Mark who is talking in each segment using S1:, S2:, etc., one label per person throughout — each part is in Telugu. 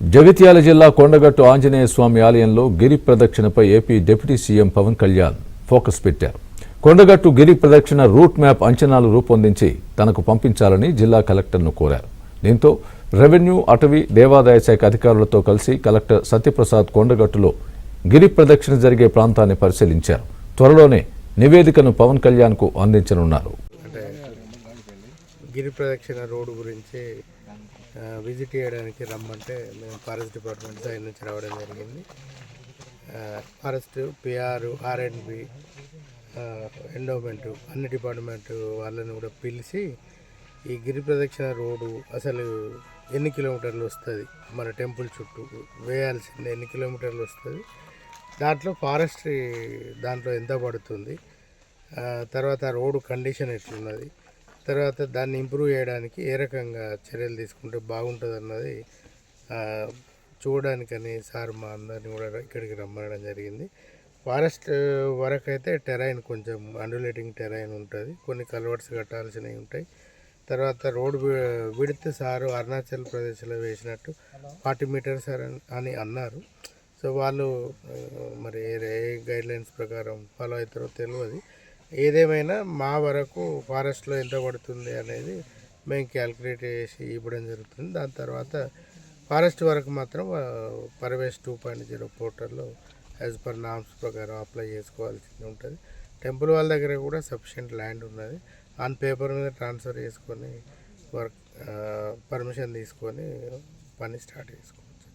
S1: జగిత్యాల జిల్లా కొండగట్టు ఆంజనేయ స్వామి ఆలయంలో గిరి ప్రదక్షిణపై AP deputy CM Pawan Kalyan focus పెట్టారు. కొండగట్టు గిరి ప్రదక్షిణ రూట్ మ్యాప్ అంచనాలు రూపొందించి తనకు పంపించాలని జిల్లా కలెక్టర్ను కోరారు. దీంతో రెవెన్యూ అటవీ దేవాదాయ శాఖ అధికారులతో కలిసి కలెక్టర్ సత్యప్రసాద్ కొండగట్టులో గిరి ప్రదక్షిణ జరిగే ప్రాంతాన్ని పరిశీలించారు. త్వరలోనే నివేదికను పవన్ కళ్యాణ్కు అందించనున్నారు.
S2: గిరి ప్రదక్షిణ రోడ్డు గురించి విజిట్ చేయడానికి రమ్మంటే మేము ఫారెస్ట్ డిపార్ట్మెంట్ సైడ్ నుంచి రావడం జరిగింది. Forest PR R and B endowment అన్ని డిపార్ట్మెంట్ వాళ్ళని కూడా పిలిచి ఈ గిరి ప్రదక్షిణ రోడ్డు అసలు ఎన్ని కిలోమీటర్లు వస్తుంది? మన టెంపుల్ చుట్టూ వేయాల్సింది ఎన్ని కిలోమీటర్లు వస్తుంది? దాంట్లో ఫారెస్ట్రీ దాంట్లో ఎంత పడుతుంది? తర్వాత రోడ్డు కండిషన్ ఎట్లున్నది? తర్వాత దాన్ని ఇంప్రూవ్ చేయడానికి ఏ రకంగా చర్యలు తీసుకుంటే బాగుంటుంది అన్నది చూడడానికని సార్ మా అందరిని కూడా ఇక్కడికి రమ్మనడం జరిగింది. ఫారెస్ట్ వరకు అయితే టెరైన్ కొంచెం అండులేటింగ్ టెరైన్ ఉంటుంది. కొన్ని కల్వర్ట్స్ కట్టాల్సినవి ఉంటాయి. తర్వాత రోడ్ విడితే సారు అరుణాచల్ ప్రదేశ్లో వేసినట్టు ఫార్టీ మీటర్స్ అని- అని అన్నారు. సో వాళ్ళు మరి ఏ గైడ్లైన్స్ ప్రకారం ఫాలో అవుతారో తెలియదు ఏదేమైనా మా వరకు ఫారెస్ట్లో ఎంత పడుతుంది అనేది మేము క్యాల్కులేట్ చేసి ఇవ్వడం జరుగుతుంది. దాని తర్వాత ఫారెస్ట్ వరకు మాత్రం పర్వేస్ టూ పాయింట్ జీరో పోర్టల్లో యాజ్ పర్ నామ్స్ ప్రకారం అప్లై చేసుకోవాల్సి ఉంటుంది. టెంపుల్ వాళ్ళ దగ్గర కూడా సఫిషియంట్ ల్యాండ్ ఉన్నది. ఆన్ పేపర్ మీద ట్రాన్స్ఫర్ చేసుకొని వర్క్ పర్మిషన్ తీసుకొని పని స్టార్ట్ చేసుకోవచ్చు.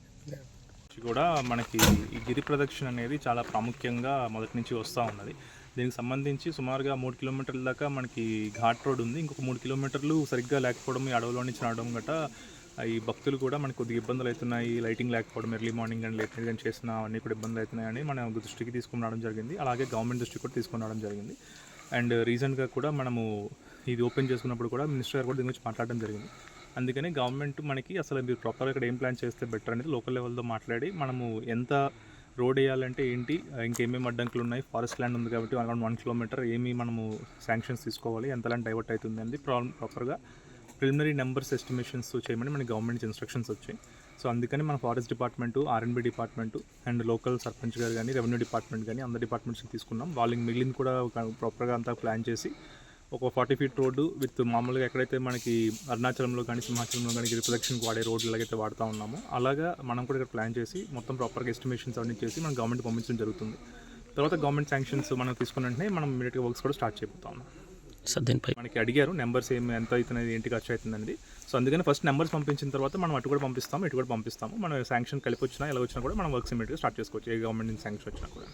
S3: కూడా మనకి ఈ గిరి ప్రదక్షిణ అనేది చాలా ప్రాముఖ్యంగా మొదటి నుంచి వస్తూ ఉన్నది. దీనికి సంబంధించి సుమారుగా మూడు కిలోమీటర్ల దాకా మనకి ఘాట్ రోడ్ ఉంది. ఇంకొక మూడు కిలోమీటర్లు సరిగ్గా లేకపోవడం ఈ అడవిలో నుంచి నడవడం గట ఈ భక్తులు కూడా మనకు కొద్దిగా ఇబ్బందులు అవుతున్నాయి. లైటింగ్ లేకపోవడం early morning and late night చేసిన అవన్నీ కూడా ఇబ్బందులు అవుతున్నాయని మన దృష్టికి తీసుకుని రావడం జరిగింది. అలాగే గవర్నమెంట్ దృష్టికి కూడా తీసుకుని రావడం జరిగింది. అండ్ రీసెంట్గా కూడా మనము ఇది ఓపెన్ చేసుకున్నప్పుడు కూడా మినిస్టర్ గారు కూడా దీని గురించి మాట్లాడడం జరిగింది. అందుకని గవర్నమెంట్ మనకి అసలు మీరు ప్రాపర్గా ఇక్కడ ఏం ప్లాన్ చేస్తే బెటర్ అనేది లోకల్ లెవెల్తో మాట్లాడి మనము ఎంత రోడ్ వేయాలంటే ఏంటి? ఇంకేమేమి అడ్డంకులు ఉన్నాయి? ఫారెస్ట్ ల్యాండ్ ఉంది కాబట్టి అరౌండ్ వన్ కిలోమీటర్ ఏమి మనము శాంక్షన్స్ తీసుకోవాలి? ఎంత ల్యాండ్ డైవర్ట్ అవుతుంది అనేది ప్రాపర్గా ప్రిలిమినరీ నెంబర్స్ ఎస్టిమేషన్స్ చేయమని మనకి గవర్నమెంట్ నుంచి ఇన్స్ట్రక్షన్స్ వచ్చాయి. సో అందుకని మన forest department R N B department and local sarpanch గారు కానీ రెవెన్యూ డిపార్ట్మెంట్ కానీ అందరి డిపార్ట్మెంట్స్ తీసుకున్నాం. వాళ్ళకి మిగిలింది కూడా ప్రాపర్గా అంతా ప్లాన్ చేసి ఒక ఫార్టీ ఫీట్ రోడ్డు విత్ మామూలుగా ఎక్కడైతే మనకి అరుణాచలంలో కానీ సింహాచలంలో కానీ ప్రదక్షిణకి వాడే రోడ్లు ఎలాగైతే వాడుతూ ఉన్నామో అలాగా మనం కూడా ఇక్కడ ప్లాన్ చేసి మొత్తం ప్రాపర్గా ఎస్టిమేషన్స్ అవన్నీ చేసి మనం గవర్నమెంట్ పంపించడం జరుగుతుంది. తర్వాత గవర్నమెంట్ శాంక్షన్స్ మనం తీసుకున్న వెంటనే మనం ఇమీడియట్గా వర్క్స్ కూడా స్టార్ట్ చేయబోతా ఉన్నాం.
S4: సార్ దీనిపై
S3: మనకి అడిగారు నెంబర్స్ ఏమి ఎంత అవుతున్నది ఏంటి ఖర్చు అవుతుంది అనేది సో అందుకని ఫస్ట్ నెంబర్స్ పంపించిన తర్వాత మనం అటు కూడా పంపిస్తాము ఇటు కూడా పంపిస్తాము. మనం శాంక్షన్ కలిపి వచ్చినా ఎలా వచ్చినా కూడా మనం వర్క్స్ ఇమీడియట్గా స్టార్ట్ చేసుకోవచ్చు ఏ గవర్నమెంట్ నుంచి శాంక్షన్ వచ్చినా కూడా.